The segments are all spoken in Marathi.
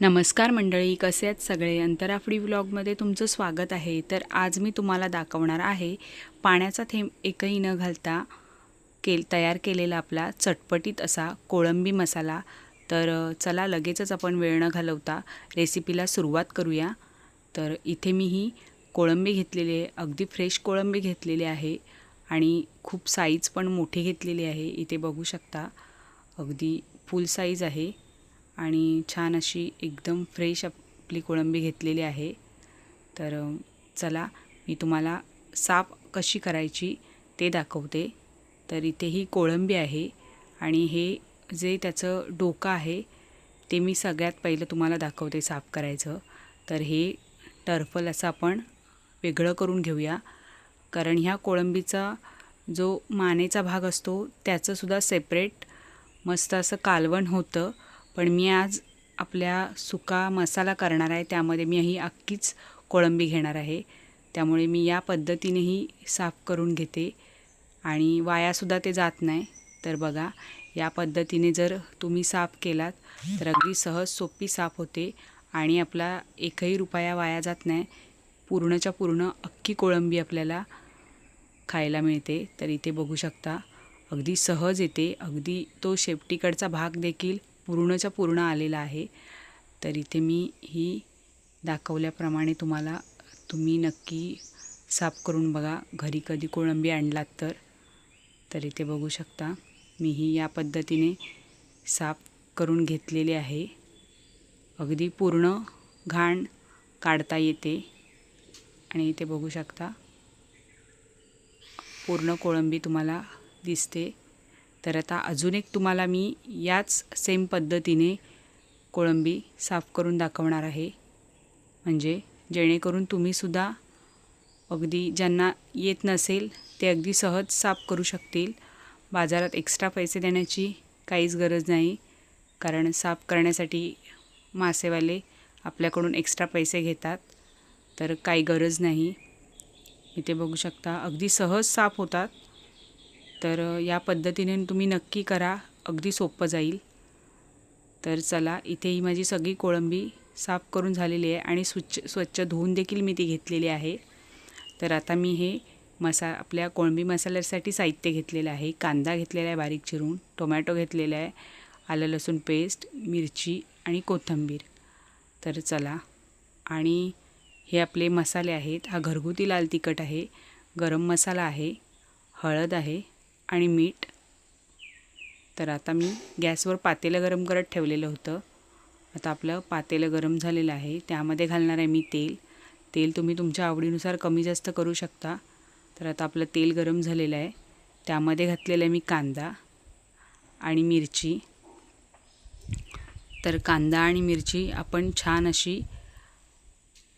नमस्कार मंडळी कसे आहेत सगळे? अंतराफडी व्लॉगमध्ये तुमचं स्वागत आहे. तर आज मी तुम्हाला दाखवणार आहे पाण्याचा थेंब एकही न घालता केल तयार केलेला आपला चटपटीत असा कोळंबी मसाला. तर चला लगेचच आपण वेळ न घालवता रेसिपीला सुरुवात करूया. तर इथे मी ही कोळंबी घेतलेली आहे. अगदी फ्रेश कोळंबी घेतलेली आहे आणि खूप साईज पण मोठी घेतलेली आहे. इथे बघू शकता अगदी फुल साईज आहे. आणि छान अशी एकदम फ्रेश आपली कोळंबी घेतलेली आहे. तर चला मी तुम्हाला साफ कशी करायची ते दाखवते. तर इथे ही कोळंबी आहे आणि हे जे त्याचं डोकं आहे ते मी सगळ्यात पहिलं तुम्हाला दाखवते साफ करायचं. तर हे टर्फल असं आपण वेगळं करून घेऊया. कारण ह्या कोळंबीचा जो मानेचा भाग असतो त्याचंसुद्धा सेपरेट मस्त असं कालवण होतं. पण मी आज आपल्या सुका मसाला करणार आहे. त्यामध्ये मी ही अख्खीच कोळंबी घेणार आहे. त्यामुळे मी या पद्धतीनेही साफ करून घेते. आणि वायासुद्धा ते जात नाही. तर बघा या पद्धतीने जर तुम्ही साफ केलात तर अगदी सहज सोपी साफ होते आणि आपला एकही रुपया वाया जात नाही. पूर्णच्या पूर्ण अख्खी कोळंबी आपल्याला खायला मिळते. तर इथे बघू शकता अगदी सहज येते. अगदी तो शेपटीकडचा भाग देखील पूर्णच्या पूर्ण आलेला आहे. तर इथे मी ही दाखवल्याप्रमाणे तुम्हाला तुम्ही नक्की साफ करून बघा. घरी कधी कोळंबी आणलात तर. तर इथे बघू शकता मी ही या पद्धतीने साफ करून घेतलेली आहे. अगदी पूर्ण घाण काढता येते. आणि इथे बघू शकता पूर्ण कोळंबी तुम्हाला दिसते. तर आता अजून एक तुम्हाला मी याच सेम पद्धतीने कोळंबी साफ करून दाखवणार आहे. म्हणजे जेणेकरून तुम्हीसुद्धा अगदी ज्यांना येत नसेल ते अगदी सहज साफ करू शकतील. बाजारात एक्स्ट्रा पैसे देण्याची काहीच गरज नाही. कारण साफ करण्यासाठी मासेवाले आपल्याकडून एक्स्ट्रा पैसे घेतात. तर काही गरज नाही. इथे बघू शकता अगदी सहज साफ होतात. तर या पद्धतीने तुम्ही नक्की करा. अगदी सोपं जाईल. तर चला इथे ही माझी सगळी कोळंबी साफ करून झालेली आहे आणि स्वच्छ स्वच्छ धुवून देखील मी ती घेतलेली आहे. तर आता मी हे मसा आपल्या कोळंबी मसाल्यासाठी साहित्य घेतलेलं आहे. कांदा घेतलेला आहे बारीक चिरून टोमॅटो घेतलेला आहे आलं लसूण पेस्ट मिरची आणि कोथिंबीर. तर चला. आणि हे आपले मसाले आहेत. हा घरगुती लाल तिखट आहे. गरम मसाला आहे. हळद आहे. आणि मीठ. तर आता मी गॅसवर पातेलं गरम करत ठेवलेलं होतं. आता आपलं पातेलं गरम झालेलं आहे. त्यामध्ये घालणार आहे मी तेल. तेल तुम्ही तुमच्या आवडीनुसार कमी जास्त करू शकता. तर आता आपलं तेल गरम झालेलं आहे. त्यामध्ये घातलेलं आहे मी कांदा आणि मिरची. तर कांदा आणि मिरची आपण छान अशी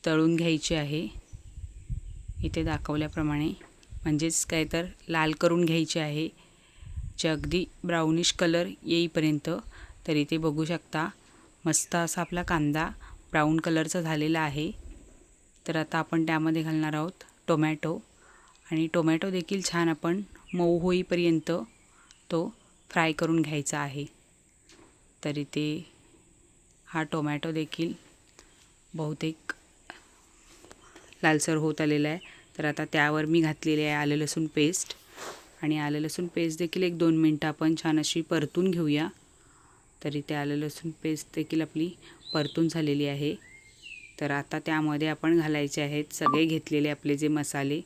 तळून घ्यायची आहे. इथे दाखवल्याप्रमाणे. म्हणजेच काय तर लाल करून घ्यायची आहे. जे अगदी ब्राउनिश कलर येईपर्यंत तर इथे बघू शकता. मस्त असा आपला कांदा ब्राऊन कलरचा झालेला आहे. तर आता आपण त्यामध्ये घालणार आहोत टोमॅटो आणि टोमॅटो देखील छान आपण मऊ होईपर्यंत तो फ्राय करून घ्यायचा आहे. तर इथे हा टोमॅटो देखील बहुतेक लालसर होत आलेला आहे. तर आता त्यावर मी घातलेली आहे आलं लसूण पेस्ट आणि आलं लसूण पेस्ट देखील एक दोन मिनटं आपण छान अशी परतून घेऊया. तरी ते आलं लसूण पेस्ट देखील आपली परतून झालेली आहे. तर आता त्यामध्ये आपण घालायचे आहेत सगळे घेतलेले आपले जे मसाले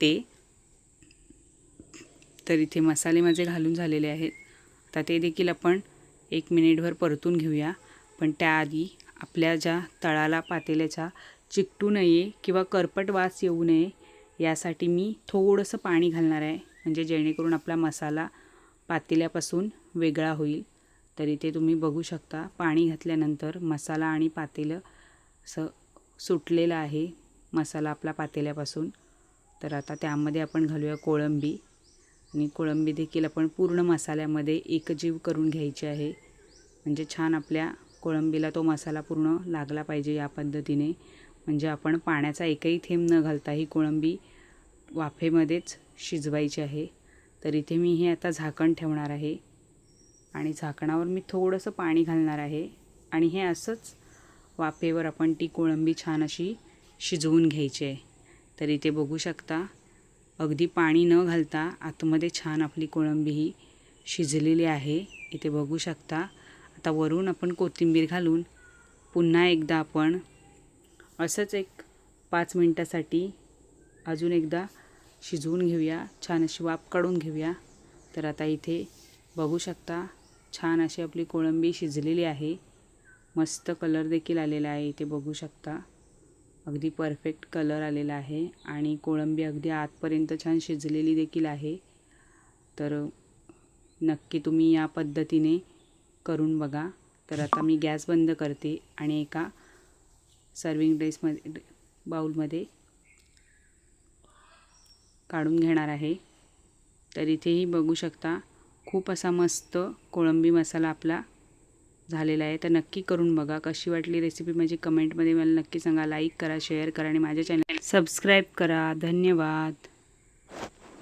ते. तर इथे मसाले माझे घालून झालेले आहेत. आता ते देखील आपण एक मिनिटभर परतून घेऊया. पण त्याआधी आपल्या ज्या तळाला पातेल्याच्या चिकटू नये किंवा करपट वास येऊ नये यासाठी मी थोडंसं पाणी घालणार आहे. म्हणजे जेणेकरून आपला मसाला पातेल्यापासून वेगळा होईल. तर इथे तुम्ही बघू शकता. पाणी घातल्यानंतर मसाला आणि पातेलं असं सुटलेलं आहे. मसाला आपला पातेल्यापासून. तर आता त्यामध्ये आपण घालूया कोळंबी. आणि कोळंबी देखील आपण पूर्ण मसाल्यामध्ये एकजीव करून घ्यायची आहे. म्हणजे छान आपल्या कोळंबीला तो मसाला पूर्ण लागला पाहिजे या पद्धतीने. म्हणजे आपण पाण्याचा एकही थेंब न घालता ही कोळंबी वाफेमध्येच शिजवायची आहे. तर इथे मी हे आता झाकण ठेवणार आहे. आणि झाकणावर मी थोडंसं पाणी घालणार आहे. आणि हे असंच वाफेवर आपण ती कोळंबी छान अशी शिजवून घ्यायची आहे. तर इथे बघू शकता अगदी पाणी न घालता आतमध्ये छान आपली कोळंबी ही शिजलेली आहे. इथे बघू शकता आता वरून आपण कोथिंबीर घालून पुन्हा एकदा आपण असंच एक पाच मिनटासाठी अजून एकदा शिजवून घेऊया छान अशी वाफ काढून घेऊया. तर आता इथे बघू शकता छान अशी आपली कोळंबी शिजलेली आहे. मस्त कलर देखील आलेला आहे इथे बघू शकता. अगदी परफेक्ट कलर आलेला आहे आणि कोळंबी अगदी आतपर्यंत छान शिजलेली देखील आहे. तर नक्की तुम्ही या पद्धतीने करून बघा. तर आता मी गॅस बंद करते आणि एका सर्विंग ड्रेसमध्ये बाऊलमध्ये काढून घेणार आहे. तर इथेही बघू शकता खूप असा मस्त कोळंबी मसाला आपला झालेला आहे. तर नक्की करून बघा. कशी वाटली रेसिपी माझी कमेंटमध्ये मला नक्की सांगा. लाईक करा शेअर करा आणि माझ्या चॅनल सबस्क्राईब करा. धन्यवाद.